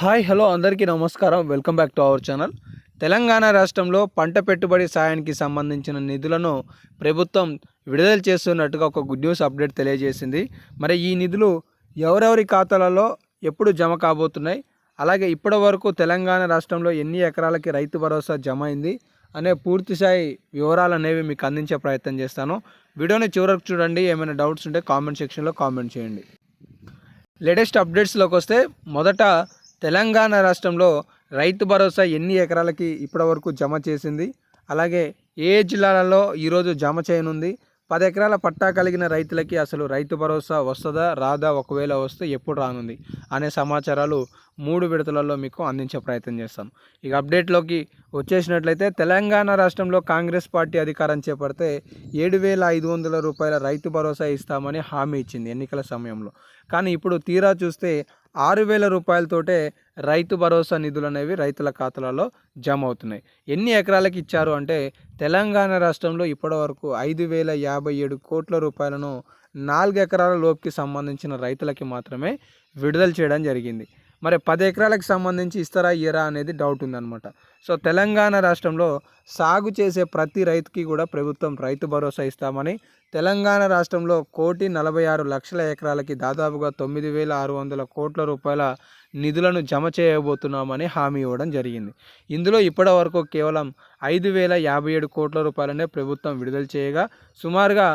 Hi hello అందరికీ నమస్కారం. Welcome back to our channel. Telangana రాష్ట్రంలో పంట పెట్టుబడి సాయానికి సంబంధించిన నిధులను ప్రభుత్వం విడుదల చేస్తున్నట్టుగా ఒక గుడ్ న్యూస్ అప్డేట్ తెలియజేసింది. మరి ఈ నిధులు ఎవరెవరి ఖాతాలలో ఎప్పుడు జమ కాబోతున్నాయి? అలాగే ఇప్పటి వరకు తెలంగాణ రాష్ట్రంలో ఎన్ని ఎకరాలకి రైతు భరోసా జమ అయింది? అనే పూర్తిస్థాయి వివరాలు అనేవి మీకు అందించే ప్రయత్నం చేస్తాను. వీడియోని చివరకు చూడండి. ఏమైనా డౌట్స్ ఉంటే కామెంట్ సెక్షన్లో కామెంట్ చేయండి. లేటెస్ట్ అప్డేట్స్లోకి వస్తే మొదట తెలంగాణ రాష్ట్రంలో రైతు భరోసా ఎన్ని ఎకరాలకి ఇప్పటివరకు జమ చేసింది? అలాగే ఏ జిల్లాలలో ఈరోజు జమ చేయనుంది? పది ఎకరాల పట్టా కలిగిన రైతులకి అసలు రైతు భరోసా వస్తుందా రాదా? ఒకవేళ వస్తే ఎప్పుడు రానుంది? అనే సమాచారాలు మూడు విడతలలో మీకు అందించే ప్రయత్నం చేస్తాం. ఇక అప్డేట్లోకి వచ్చేసినట్లయితే తెలంగాణ రాష్ట్రంలో కాంగ్రెస్ పార్టీ అధికారం చేపడితే ఏడు వేల ఐదు వందల రూపాయల రైతు భరోసా ఇస్తామని హామీ ఇచ్చింది ఎన్నికల సమయంలో. కానీ ఇప్పుడు తీరా చూస్తే ఆరు వేల రూపాయలతోటే రైతు భరోసా నిధులు అనేవి రైతుల ఖాతాలలో జమ అవుతున్నాయి. ఎన్ని ఎకరాలకు ఇచ్చారు అంటే తెలంగాణ రాష్ట్రంలో ఇప్పటివరకు ఐదు వేల యాభై ఏడు కోట్ల రూపాయలను నాలుగు ఎకరాల లోపుకి సంబంధించిన రైతులకి మాత్రమే విడుదల చేయడం జరిగింది. మరి పది ఎకరాలకు సంబంధించి ఇస్తారా ఇయరా అనేది డౌట్ ఉందన్నమాట. సో తెలంగాణ రాష్ట్రంలో సాగు చేసే ప్రతి రైతుకి కూడా ప్రభుత్వం రైతు భరోసా ఇస్తామని తెలంగాణ రాష్ట్రంలో కోటి నలభై ఆరు లక్షల ఎకరాలకి దాదాపుగా తొమ్మిది వేల ఆరు వందల కోట్ల రూపాయల నిధులను జమ చేయబోతున్నామని హామీ ఇవ్వడం జరిగింది. ఇందులో ఇప్పటి వరకు కేవలం ఐదు వేల యాభై ఏడు కోట్ల రూపాయలనే ప్రభుత్వం విడుదల చేయగా సుమారుగా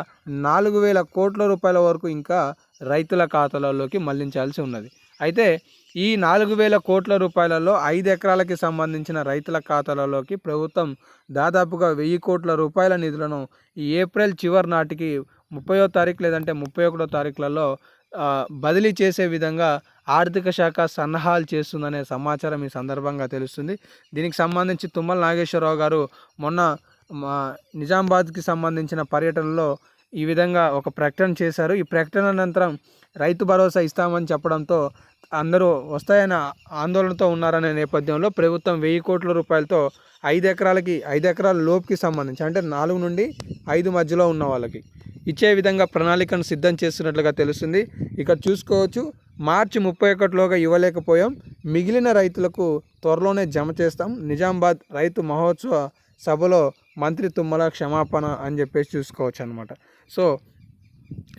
నాలుగు వేల కోట్ల రూపాయల వరకు ఇంకా రైతుల ఖాతాలలోకి మళ్ళించాల్సి ఉన్నది. అయితే ఈ నాలుగు వేల కోట్ల రూపాయలలో ఐదు ఎకరాలకి సంబంధించిన రైతుల ఖాతాలలోకి ప్రభుత్వం దాదాపుగా వెయ్యి కోట్ల రూపాయల నిధులను ఈ ఏప్రిల్ చివరి నాటికి ముప్పయో తారీఖు లేదంటే ముప్పై ఒకటో తారీఖులలో బదిలీ చేసే విధంగా ఆర్థిక శాఖ సన్నాహాలు చేస్తుందనే సమాచారం ఈ సందర్భంగా తెలుస్తుంది. దీనికి సంబంధించి తుమ్మల నాగేశ్వరరావు గారు మొన్న మా నిజామాబాద్కి సంబంధించిన పర్యటనలో ఈ విధంగా ఒక ప్రకటన చేశారు. ఈ ప్రకటన అనంతరం రైతు భరోసా ఇస్తామని చెప్పడంతో అందరూ వస్తాయన్న ఆందోళనతో ఉన్నారనే నేపథ్యంలో ప్రభుత్వం వెయ్యి కోట్ల రూపాయలతో ఐదు ఎకరాలకి ఐదు ఎకరాల లోపుకి సంబంధించి అంటే నాలుగు నుండి ఐదు మధ్యలో ఉన్న వాళ్ళకి ఇచ్చే విధంగా ప్రణాళికను సిద్ధం చేస్తున్నట్లుగా తెలుస్తుంది. ఇక్కడ చూసుకోవచ్చు మార్చి ముప్పై ఒకటిలోగా ఇవ్వలేకపోయాం. మిగిలిన రైతులకు త్వరలోనే జమ చేస్తాం. నిజామాబాద్ రైతు మహోత్సవ సభలో మంత్రి తుమ్మల క్షమాపణ అని చెప్పేసి చూసుకోవచ్చు అనమాట సో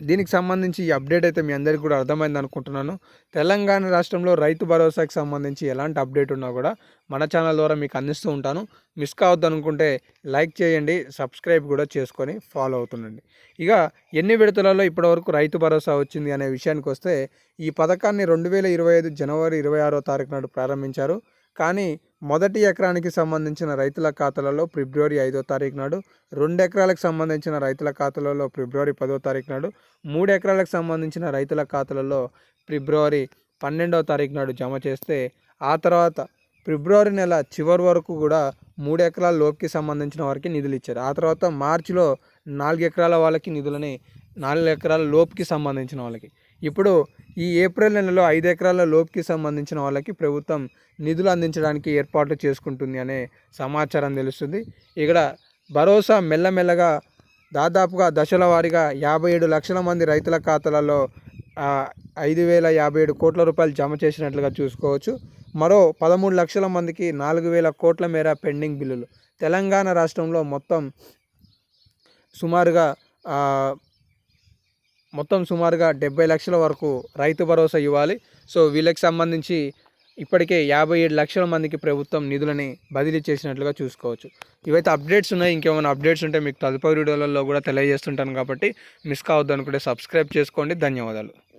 దీనికి సంబంధించి ఈ అప్డేట్ అయితే మీ అందరికీ కూడా అర్థమైంది అనుకుంటున్నాను. తెలంగాణ రాష్ట్రంలో రైతు భరోసాకి సంబంధించి ఎలాంటి అప్డేట్ ఉన్నా కూడా మన ఛానల్ ద్వారా మీకు అందిస్తూ ఉంటాను. మిస్ కావద్దు అనుకుంటే లైక్ చేయండి సబ్స్క్రైబ్ కూడా చేసుకొని ఫాలో అవుతుండండి. ఇక ఎన్ని విడతలలో ఇప్పటివరకు రైతు భరోసా వచ్చింది అనే విషయానికి వస్తే ఈ పథకాన్ని రెండు వేల ఇరవై ఐదు జనవరి ఇరవై ఆరో తారీఖు నాడు ప్రారంభించారు. కానీ మొదటి ఎకరానికి సంబంధించిన రైతుల ఖాతాలలో ఫిబ్రవరి ఐదో తారీఖు నాడు రెండు ఎకరాలకు సంబంధించిన రైతుల ఖాతాలలో ఫిబ్రవరి పదో తారీఖు నాడు మూడు ఎకరాలకు సంబంధించిన రైతుల ఖాతాలలో ఫిబ్రవరి పన్నెండవ తారీఖు నాడు జమ చేస్తే ఆ తర్వాత ఫిబ్రవరి నెల చివరి వరకు కూడా మూడు ఎకరాల లోపుకి సంబంధించిన వారికి నిధులు ఇచ్చారు. ఆ తర్వాత మార్చిలో నాలుగు ఎకరాల వాళ్ళకి నిధులని నాలుగు ఎకరాల లోపుకి సంబంధించిన వాళ్ళకి. ఇప్పుడు ఈ ఏప్రిల్ నెలలో ఐదు ఎకరాల లోపుకి సంబంధించిన వాళ్ళకి ప్రభుత్వం నిధులు అందించడానికి ఏర్పాట్లు చేసుకుంటుంది అనే సమాచారం తెలుస్తుంది. ఇక్కడ భరోసా మెల్లమెల్లగా దాదాపుగా దశల వారీగా యాభై ఏడు లక్షల మంది రైతుల ఖాతాలలో ఐదు వేల యాభై ఏడు కోట్ల రూపాయలు జమ చేసినట్లుగా చూసుకోవచ్చు. మరో పదమూడు లక్షల మందికి నాలుగు వేల కోట్ల మేర పెండింగ్ బిల్లులు. తెలంగాణ రాష్ట్రంలో మొత్తం సుమారుగా మొత్తం సుమారుగా డెబ్బై లక్షల వరకు రైతు భరోసా ఇవ్వాలి. సో వీళ్ళకి సంబంధించి ఇప్పటికే యాభై ఏడు లక్షల మందికి ప్రభుత్వం నిధులని బదిలీ చేసినట్లుగా చూసుకోవచ్చు. ఇవైతే అప్డేట్స్ ఉన్నాయి. ఇంకేమైనా అప్డేట్స్ ఉంటే మీకు తదుపరి వీడియోలలో కూడా తెలియజేస్తుంటాను కాబట్టి మిస్ కావద్దు అనుకుంటే సబ్స్క్రైబ్ చేసుకోండి. ధన్యవాదాలు.